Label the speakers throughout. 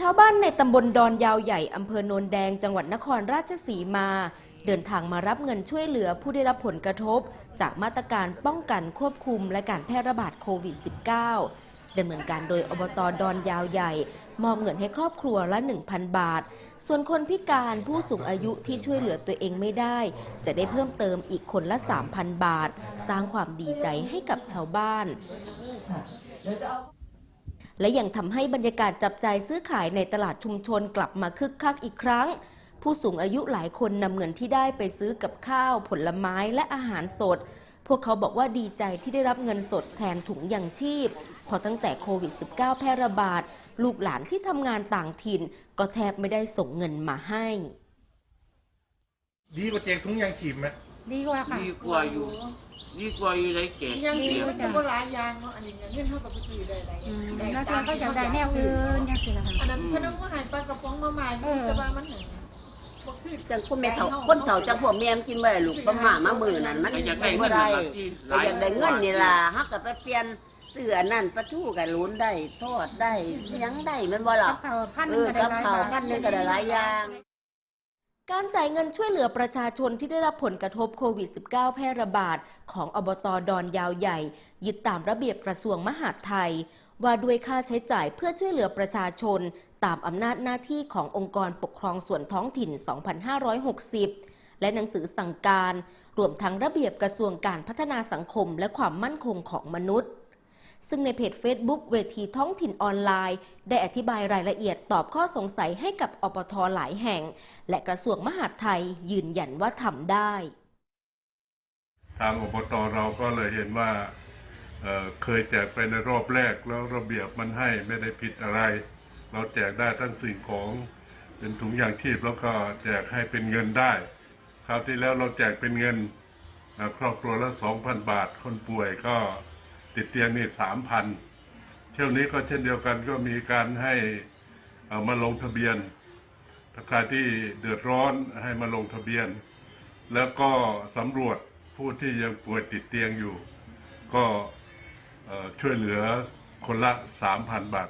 Speaker 1: ชาวบ้านในตำบลดอนยาวใหญ่อำเภอโนนแดง จังหวัดนครราชสีมา เดินทางมารับเงินช่วยเหลือผู้ได้รับผลกระทบ จากมาตรการป้องกันควบคุมและการแพร่ระบาดโควิด -19 ดำเนินการโดยอบตดอนยาวใหญ่ มอบเงินให้ครอบครัวละ 1,000 บาท ส่วนคนพิการผู้สูงอายุที่ช่วยเหลือตัวเองไม่ได้ จะได้เพิ่มเติมอีกคนละ 3,000 บาท สร้างความดีใจให้กับชาวบ้าน และยังทำให้บรรยากาศจับจ่ายซื้อขายในตลาดชุมชนกลับมาคึกคักอีกครั้ง ผู้สูงอายุหลายคนนำเงินที่ได้ไปซื้อกับข้าว ผลไม้และอาหารสด พวกเขาบอกว่าดีใจที่ได้รับเงินสดแทนถุงยังชีพเพราะตั้งแต่โควิด -19 แพร่ระบาด ลูกหลานที่ทำงานต่างถิ่น ก็แทบไม่ได้ส่งเงินมาให้
Speaker 2: ดีกว่าแจกถุงยางฉีดไหม
Speaker 3: ดีกว่าค่ะ
Speaker 4: ดีกว่าอยู่ ดีกว่าอยู่ในเกต
Speaker 5: ยัง
Speaker 4: เดี
Speaker 5: ดี
Speaker 4: ยว
Speaker 5: มันจะบ่หลายอย่างเนาะอันนี้เงินเท่ากับผู้ซื้อได้หลาย
Speaker 3: อืม
Speaker 5: ได้
Speaker 3: แล้ว
Speaker 5: ตาม
Speaker 3: ก็จะได้แนวอื่นยังสิล่ะ
Speaker 5: อัน
Speaker 3: ค่ะ
Speaker 5: นั้นเพิ่นเอามาให้ปลากระป๋องมาใหม่แต่ว่ามันหนึ่งบ่คือ
Speaker 6: จังคนแม่เฒ่าคนเฒ่าจังพวกแม่มกินบ่ได้ลูกประมามามือนั่นมัน
Speaker 4: ก็อยากได้เงิ
Speaker 6: บ่
Speaker 4: น
Speaker 6: ได้
Speaker 4: มาที่ห
Speaker 6: ก็
Speaker 4: ลาย
Speaker 6: อยากได้เงินนี่ล่ะฮักก็ไปเปลี่ยนเตือนั่นปลาทูก็ลุ้นได้ทอดได้หยังได้แม่นบ่ล่ะ
Speaker 3: กับเขาวพันห
Speaker 6: เอ
Speaker 3: นึ่ง
Speaker 6: อ
Speaker 3: ก็ได้
Speaker 6: กับ
Speaker 3: หลาย
Speaker 6: ข้าว
Speaker 3: บาท
Speaker 6: พันหนึงก็ได้หลายอย่าง
Speaker 1: การจ่ายเงินช่วยเหลือประชาชนที่ได้รับผลกระทบโควิด -19 แพร่ระบาด ของอบตดอนยาวใหญ่ ยึดตามระเบียบกระทรวงมหาดไทย ว่าด้วยค่าใช้จ่ายเพื่อช่วยเหลือประชาชน ตามอำนาจหน้าที่ขององค์กรปกครองส่วนท้องถิ่น 2560 และหนังสือสั่งการ รวมทั้งระเบียบกระทรวงการพัฒนาสังคมและความมั่นคงของมนุษย์ ซึ่งในเพจ Facebook เวทีท้องถิ่นออนไลน์ ได้อธิบายรายละเอียดตอบข้อสงสัยให้กับอปทหลายแห่ง และกระทรวงมหาดไทยยืนยันว่าทำได้
Speaker 7: ทางอบตเราก็เลยเห็นว่าเเคยแจกไปในรอบแรกแล้วระเบียบมันให้ไม่ได้ผิดอะไร เราแจกได้ทั้งสิ่งของเป็นถุงยางชีพแล้วก็แจกให้เป็นเงินได้ คราวที่แล้วเราแจกเป็นเงินครอบครัวละสองพันบาท คนป่วยก็ ติดเตียงนี่สามพันเที่ยวนี้ก็เช่นเดียวกันก็มีการให้เอ่อมาลงทะเบียนถ้าใครที่เดือดร้อนให้มาลงทะเบียน แล้วก็สำรวจผู้ที่ยังป่วยติดเตียงอยู่ ก็ช่วยเหลือคนละ 3,000 บาท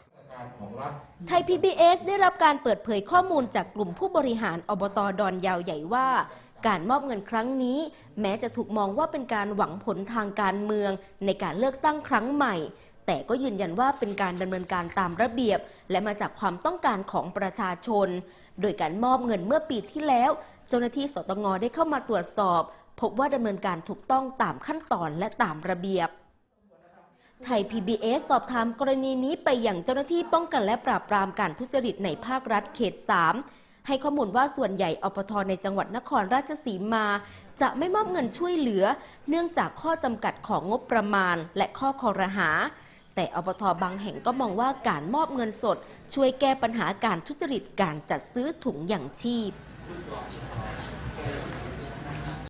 Speaker 1: ไทย PBS ได้รับการเปิดเผยข้อมูลจากกลุ่มผู้บริหารอบตดอนยาวใหญ่ว่า การมอบเงินครั้งนี้ แม้จะถูกมองว่าเป็นการหวังผลทางการเมือง ในการเลือกตั้งครั้งใหม่ แต่ก็ยืนยันว่าเป็นการดำเนินการตามระเบียบ และมาจากความต้องการของประชาชน โดยการมอบเงินเมื่อปีที่แล้ว เจ้าหน้าที่สตงได้เข้ามาตรวจสอบ พบว่าดำเนินการถูกต้องตามขั้นตอนและตามระเบียบไทย PBS สอบถามกรณีนี้ไปอย่างเจ้าหน้าที่ป้องกันและปราบปรามการทุจริตในภาครัฐเขต 3 ให้ข้อมูลว่าส่วนใหญ่อปทในจังหวัดนครราชสีมา จะไม่มอบเงินช่วยเหลือ เนื่องจากข้อจำกัดของงบประมาณ และข้อคอรหา แต่อปทบางแห่งก็มองว่าการมอบเงินสด ช่วยแก้ปัญหาการทุจริตการจัดซื้อถุงอย่างชีพ